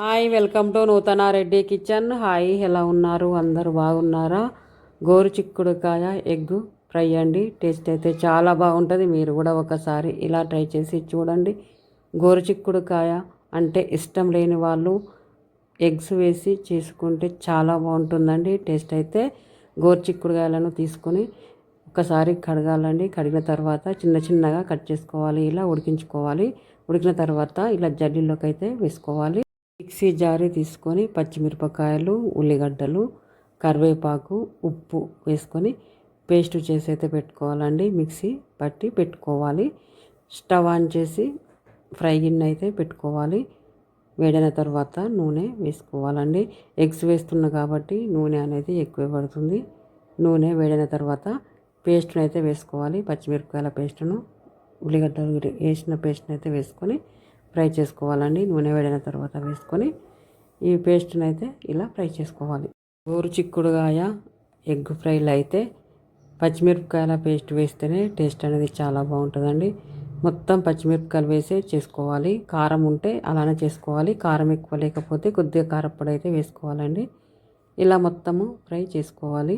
Hi welcome to నూతన Reddy kitchen. Hi ఎలా ఉన్నారు? అందరూ బాగున్నారా? గోరు చిక్కుడుకాయ ఎగ్ ఫ్రై అండి. టేస్ట్ అయితే చాలా బాగుంటుంది. మీరు కూడా ఒకసారి ఇలా ట్రై చేసి చూడండి. గోరు చిక్కుడుకాయ అంటే ఇష్టం లేని వాళ్ళు ఎగ్స్ వేసి చేసుకుంటే చాలా బాగుంటుందండి. టేస్ట్ అయితే గోరు చిక్కుడుకాయలను తీసుకొని ఒకసారి కడగాలండి. కడిగిన తర్వాత చిన్న చిన్నగా కట్ చేసుకోవాలి. ఇలా ఉడికించుకోవాలి. ఉడికిన తర్వాత ఇలా జల్లీలోకి అయితే వేసుకోవాలి. మిక్సీ జారి తీసుకొని పచ్చిమిరపకాయలు ఉల్లిగడ్డలు కరివేపాకు ఉప్పు వేసుకొని పేస్ట్ చేసి అయితే పెట్టుకోవాలండి. మిక్సీ పట్టి పెట్టుకోవాలి. స్టవ్ ఆన్ చేసి ఫ్రై గిన్నె అయితే పెట్టుకోవాలి. వేడిన తర్వాత నూనె వేసుకోవాలండి. ఎగ్స్ వేస్తున్నా కాబట్టి నూనె అనేది ఎక్కువ పడుతుంది. నూనె వేడిన తర్వాత పేస్ట్ని అయితే వేసుకోవాలి. పచ్చిమిరపకాయల పేస్ట్ను ఉల్లిగడ్డలు వేసిన పేస్ట్ని అయితే వేసుకొని ఫ్రై చేసుకోవాలండి. నూనె వేడిన తర్వాత వేసుకొని ఈ పేస్ట్ని అయితే ఇలా ఫ్రై చేసుకోవాలి. గోరు చిక్కుడుగాయ ఎగ్ ఫ్రైలు అయితే పచ్చిమిరపకాయల పేస్ట్ వేస్తేనే టేస్ట్ అనేది చాలా బాగుంటుందండి. మొత్తం పచ్చిమిరపకాయలు వేసే చేసుకోవాలి. కారం ఉంటే అలానే చేసుకోవాలి. కారం ఎక్కువ లేకపోతే కొద్దిగా కారప్పొడి అయితే వేసుకోవాలండి. ఇలా మొత్తము ఫ్రై చేసుకోవాలి.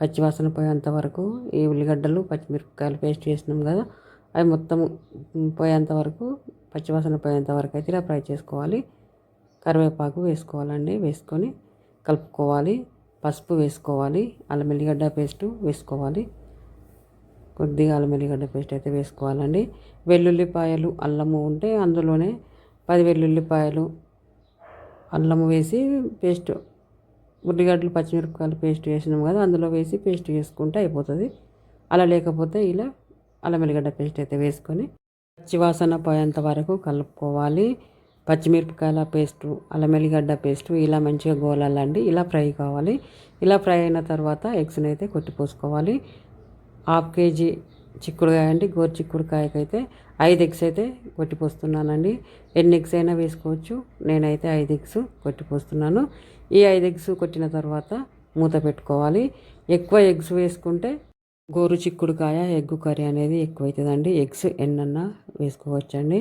పచ్చివాసన పోయేంత వరకు ఈ ఉల్లిగడ్డలు పచ్చిమిరపకాయలు పేస్ట్ చేసినాం కదా అవి మొత్తం పోయేంత వరకు పచ్చివాసన పోయేంత వరకు అయితే ఇలా ఫ్రై చేసుకోవాలి. కరివేపాకు వేసుకోవాలండి. వేసుకొని కలుపుకోవాలి. పసుపు వేసుకోవాలి. అల్లం ఎల్లిగడ్డ పేస్ట్ వేసుకోవాలి. కొద్దిగా అల్లం ఎల్లిగడ్డ పేస్ట్ అయితే వేసుకోవాలండి. వెల్లుల్లిపాయలు అల్లము ఉంటే అందులోనే పది వెల్లుల్లిపాయలు అల్లము వేసి పేస్ట్ ఉల్లిగడ్డలు పచ్చిమిరపకాయలు పేస్ట్ వేసినాం కదా అందులో వేసి పేస్ట్ వేసుకుంటే అయిపోతుంది. అలా లేకపోతే ఇలా అల్లం ఎల్లిగడ్డ పేస్ట్ అయితే వేసుకొని పచ్చివాసన పోయేంత వరకు కలుపుకోవాలి. పచ్చిమిరపకాయల పేస్టు అల్లం ఎల్లిగడ్డ పేస్టు ఇలా మంచిగా గోలాలండి. ఇలా ఫ్రై కావాలి. ఇలా ఫ్రై అయిన తర్వాత ఎగ్స్ని అయితే కొట్టిపోసుకోవాలి హాఫ్ కేజీ చిక్కుడుకాయ అండి. గోరు చిక్కుడుకాయకైతే ఐదు ఎగ్స్ అయితే కొట్టిపోస్తున్నానండి ఎన్ని ఎగ్స్ అయినా వేసుకోవచ్చు. నేనైతే ఐదు ఎగ్స్ కొట్టిపోస్తున్నాను ఈ ఐదు ఎగ్స్ కొట్టిన తర్వాత మూత పెట్టుకోవాలి. ఎక్కువ ఎగ్స్ వేసుకుంటే గోరు చిక్కుడుకాయ ఎగ్ కర్రీ అనేది ఎక్కువైతుందండి. ఎగ్స్ ఎన్నన్నా వేసుకోవచ్చండి.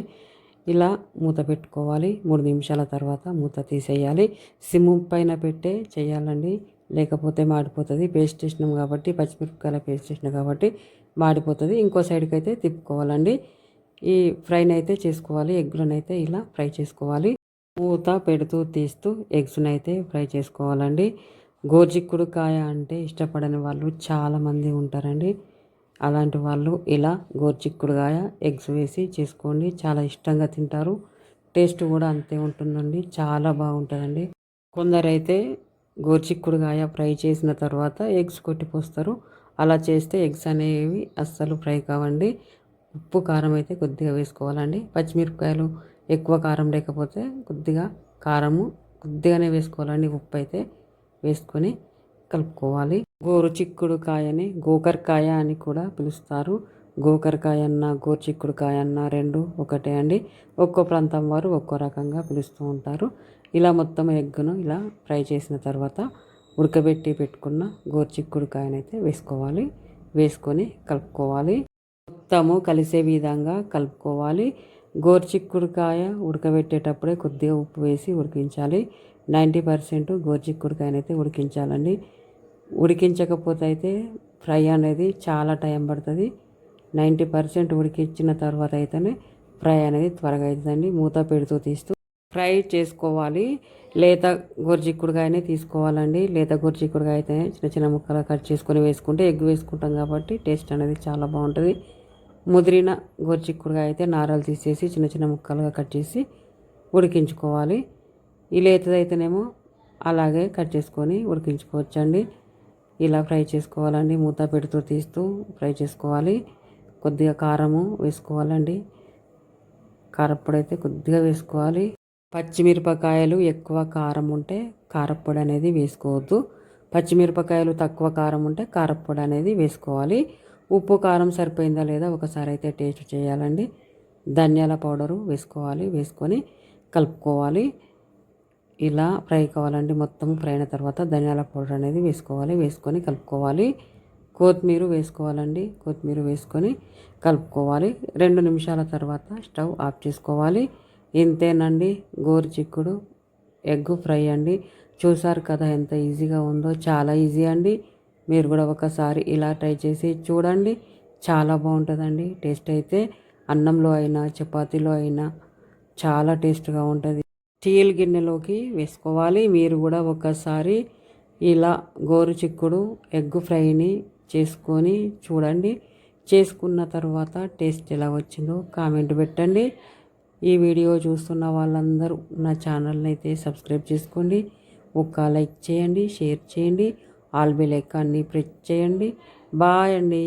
ఇలా మూత పెట్టుకోవాలి. మూడు నిమిషాల తర్వాత మూత తీసేయాలి. సిమ్ పైన పెట్టే చేయాలండి. లేకపోతే మాడిపోతుంది. పేస్ట్ చేసినాం కాబట్టి పచ్చిమిరపకాయల పేస్ట్ చేసినాం కాబట్టి మాడిపోతుంది. ఇంకో సైడ్కి అయితే తిప్పుకోవాలండి. ఈ ఫ్రైని అయితే చేసుకోవాలి. ఎగ్లను అయితే ఇలా ఫ్రై చేసుకోవాలి. మూత పెడుతూ తీస్తూ ఎగ్స్ని అయితే ఫ్రై చేసుకోవాలండి. గోర్చిక్కుడుకాయ అంటే ఇష్టపడని వాళ్ళు చాలామంది ఉంటారండి. అలాంటి వాళ్ళు ఇలా గోర్చిక్కుడుకాయ ఎగ్స్ వేసి చేసుకోండి. చాలా ఇష్టంగా తింటారు. టేస్ట్ కూడా అంతే ఉంటుందండి. చాలా బాగుంటుందండి. కొందరైతే గోర్చిక్కుడుకాయ ఫ్రై చేసిన తర్వాత ఎగ్స్ కొట్టిపోస్తారు. అలా చేస్తే ఎగ్స్ అనేవి అస్సలు ఫ్రై కావండి. ఉప్పు కారం అయితే కొద్దిగా వేసుకోవాలండి. పచ్చిమిరపకాయలు ఎక్కువ కారం లేకపోతే కొద్దిగా కారము కొద్దిగానే వేసుకోవాలండి. ఉప్పు అయితే వేసుకొని కలుపుకోవాలి. గోరు చిక్కుడు కాయని గోకరకాయ అని కూడా పిలుస్తారు. గోకరకాయ అన్న గోరు చిక్కుడుకాయ అన్న రెండు ఒకటే అండి. ఒక్కో ప్రాంతం వారు ఒక్కో రకంగా పిలుస్తూ ఉంటారు. ఇలా మొత్తం ఎగ్గును ఇలా ఫ్రై చేసిన తర్వాత ఉడకబెట్టి పెట్టుకున్న గోరు చిక్కుడుకాయనైతే వేసుకోవాలి. వేసుకొని కలుపుకోవాలి. మొత్తము కలిసే విధంగా కలుపుకోవాలి. గోరు చిక్కుడుకాయ ఉడకబెట్టేటప్పుడే కొద్దిగా ఉప్పు వేసి ఉడికించాలి. Ninety percent గోర్చిక్కుడుకాయనైతే ఉడికించాలండి. ఉడికించకపోతే అయితే ఫ్రై అనేది చాలా టైం పడుతుంది. నైంటీ పర్సెంట్ ఉడికించిన తర్వాత అయితేనే ఫ్రై అనేది త్వరగా అవుతుందండి మూత పెడుతూ తీస్తూ ఫ్రై చేసుకోవాలి. లేత గొర్జిక్కుడుకాయనే తీసుకోవాలండి. లేత గొర్జిక్కుడుకాయ అయితే చిన్న చిన్న ముక్కలు కట్ చేసుకొని వేసుకుంటే ఎగ్ వేసుకుంటాం కాబట్టి టేస్ట్ అనేది చాలా బాగుంటుంది. ముదిరిన గొర్జిక్కుడుకాయ అయితే నారలు తీసేసి చిన్న చిన్న ముక్కలుగా కట్ చేసి ఉడికించుకోవాలి. ఈ లేతదైతేనేమో అలాగే కట్ చేసుకొని ఉడికించుకోవచ్చండి. ఇలా ఫ్రై చేసుకోవాలండి. మూత పెడుతూ తీస్తూ ఫ్రై చేసుకోవాలి. కొద్దిగా కారము వేసుకోవాలండి. కారప్పొడి అయితే కొద్దిగా వేసుకోవాలి. పచ్చిమిరపకాయలు ఎక్కువ కారం ఉంటే కారప్పొడి అనేది వేసుకోవద్దు. పచ్చిమిరపకాయలు తక్కువ కారం ఉంటే కారప్పొడి అనేది వేసుకోవాలి. ఉప్పు కారం సరిపోయిందా లేదా ఒకసారి అయితే టేస్ట్ చేయాలండి. ధనియాల పౌడరు వేసుకోవాలి వేసుకొని కలుపుకోవాలి. ఇలా ఫ్రై కావాలండి మొత్తం ఫ్రై అయిన తర్వాత ధనియాల పౌడర్ అనేది వేసుకోవాలి వేసుకొని కలుపుకోవాలి. కొత్తిమీర వేసుకోవాలండి కొత్తిమీర వేసుకొని కలుపుకోవాలి. రెండు నిమిషాల తర్వాత స్టవ్ ఆఫ్ చేసుకోవాలి. ఇంతేనండి గోరు చిక్కుడు ఎగ్ ఫ్రై అండి. చూసారు కదా ఎంత ఈజీగా ఉందో చాలా ఈజీ అండి. మీరు కూడా ఒకసారి ఇలా ట్రై చేసి చూడండి. చాలా బాగుంటుందండి. టేస్ట్ అయితే అన్నంలో అయినా చపాతీలో అయినా చాలా టేస్ట్గా ఉంటుంది. స్టీల్ గిన్నెలోకి వేసుకోవాలి. మీరు కూడా ఒకసారి ఇలా గోరు చిక్కుడు ఎగ్ ఫ్రైని చేసుకొని చూడండి. చేసుకున్న తర్వాత టేస్ట్ ఎలా వచ్చిందో కామెంట్ పెట్టండి. ఈ వీడియో చూస్తున్న వాళ్ళందరూ నా ఛానల్ని అయితే సబ్స్క్రైబ్ చేసుకోండి. ఒక లైక్ చేయండి షేర్ చేయండి. ఆల్ బెల్ ఐకాన్ని ప్రెస్ చేయండి. బాయ్ అండి.